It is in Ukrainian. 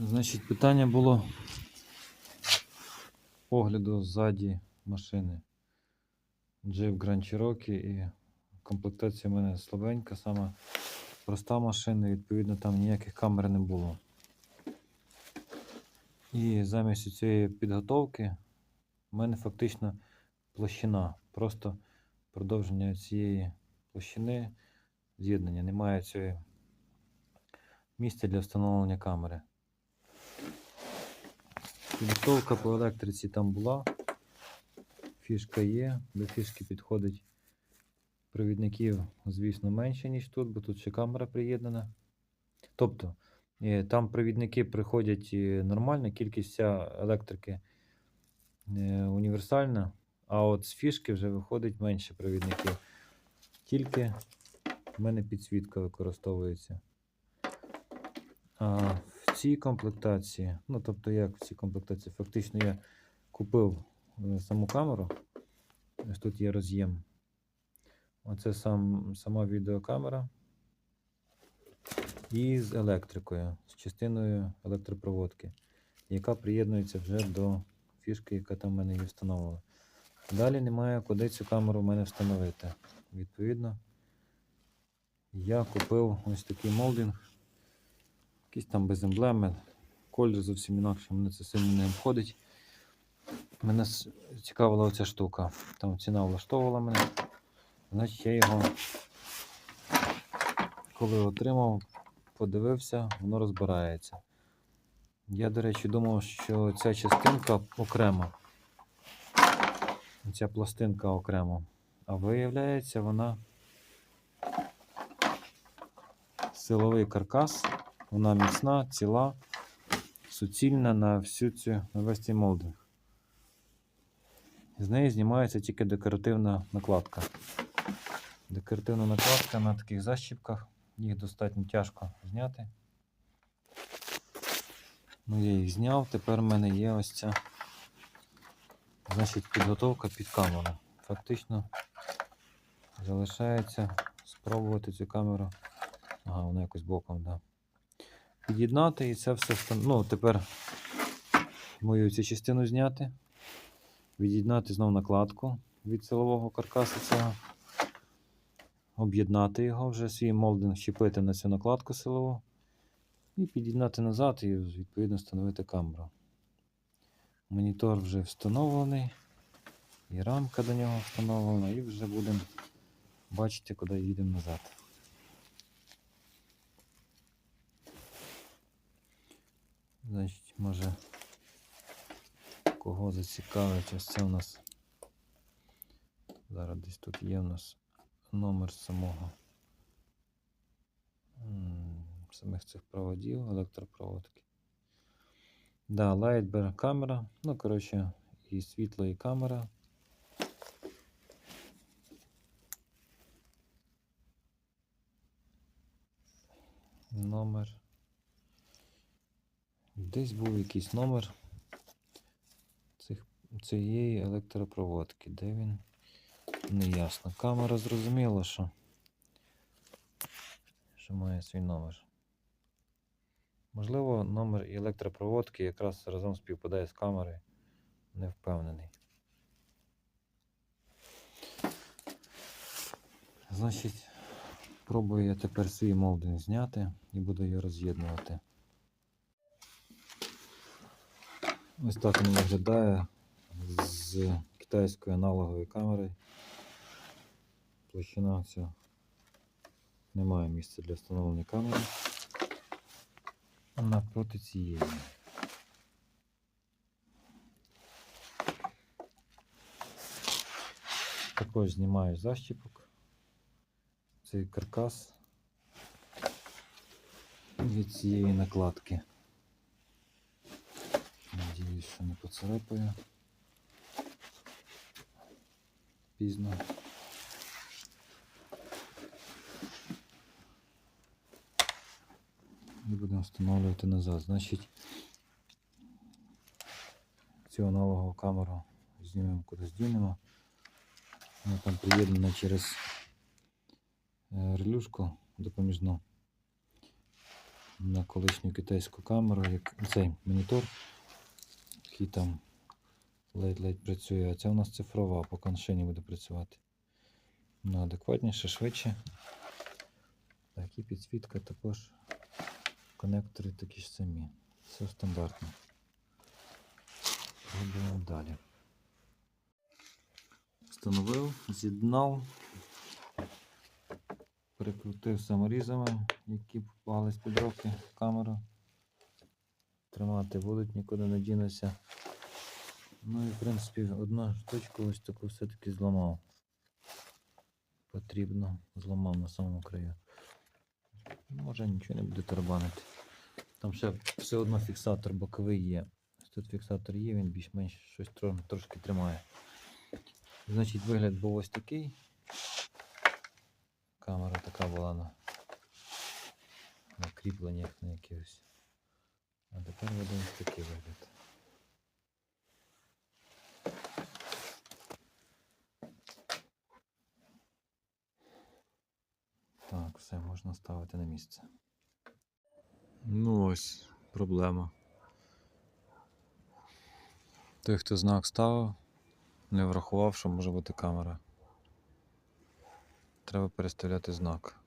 Значить, питання було огляду ззаді машини. Jeep Grand Cherokee і комплектація в мене слабенька, сама проста машина, відповідно, там ніяких камер не було. І замість цієї підготовки в мене фактично площина. Просто продовження цієї площини з'єднання. Немає цієї місця для встановлення камери. Підготовка по електриці там була. Фішка є. До фішки підходить провідників, звісно, менше, ніж тут, бо тут ще камера приєднана. Тобто, е, там провідники приходять е, нормально, кількість вся електрики е, універсальна, а от з фішки вже виходить менше провідників. Тільки в мене підсвітка використовується. А цій комплектації, ну тобто як в цій комплектації, фактично я купив е, саму камеру. Ось тут є роз'єм. Оце сам, сама відеокамера. І з електрикою, з частиною електропроводки, яка приєднується вже до фішки, яка там в мене є встановлена. Далі немає куди цю камеру в мене встановити. Відповідно, я купив ось такий молдинг. Якийсь там без емблеми. Колір зовсім інакше, мене це сильно не обходить. Мене цікавила оця штука. Там ціна влаштовувала мене. Значить, я його, коли отримав, подивився, воно розбирається. Я, до речі, думав, що ця частинка окремо. Ця пластинка окремо. А виявляється, вона силовий каркас, вона міцна, ціла, суцільна на всю цю на весь цей молдинг. З неї знімається тільки декоративна накладка. Декоративна накладка на таких защіпках. Їх достатньо тяжко зняти. Ну, я їх зняв. Тепер в мене є ось ця значить, підготовка під камеру. Фактично залишається спробувати цю камеру. Ага, вона якось боком, да. Під'єднати і це все Ну, тепер мою цю частину зняти. Від'єднати знову накладку від силового каркасу цього. Об'єднати його вже свій молдинг, щепити на цю накладку силову. І під'єднати назад і відповідно встановити камеру. Монітор вже встановлений. І рамка до нього встановлена, і вже будемо бачити, куди їдемо назад. Значить, може, кого зацікавить, ось це у нас. Зараз десь тут є у нас номер самого самих цих проводів, електропроводки. Да, Lightbear камера. Ну, коротше, і світло, і камера. Номер. Десь був якийсь номер цих, цієї електропроводки. Де він? Неясно. Камера зрозуміла, що, що має свій номер. Можливо, номер і електропроводки якраз разом співпадає з камерою. Не впевнений. Значить, пробую я тепер свій молдинг зняти і буду його роз'єднувати. Ось так він виглядає з китайською аналоговою камерою. Площина ця немає місця для встановлення камери. Напроти цієї. Також знімаю защіпок. Цей каркас від цієї накладки. Надіюсь, що не поцарапаю. Пізно. І будемо встановлювати назад. Значить, цю аналогову камеру знімемо кудись дінемо. Вона там приєднана через е, релюшку допоміжну. на колишню китайську камеру, як цей монітор, який там ледь-ледь працює, а це у нас цифрова, поки ще буде працювати. Ну, адекватніше, швидше. Так, і підсвітка також. Конектори такі ж самі. Все стандартно. Пробуємо далі. Встановив, з'єднав, прикрутив саморізами, які попались під руки в камеру. Тримати будуть, нікуди не дінуся. Ну і в принципі одну штучку ось таку все-таки зламав. Потрібно, зламав на самому краю. Може нічого не буде тарабанити. Там ще все одно фіксатор боковий є. Тут фіксатор є, він більш-менш щось тро- трошки тримає. Значить, вигляд був ось такий. Камера така була на, на кріпленнях на якихось. А тепер буде ось такий вигляд. Так, все, можна ставити на місце. Ну ось проблема. Той, хто знак ставив, не врахував, що може бути камера. Треба переставляти знак.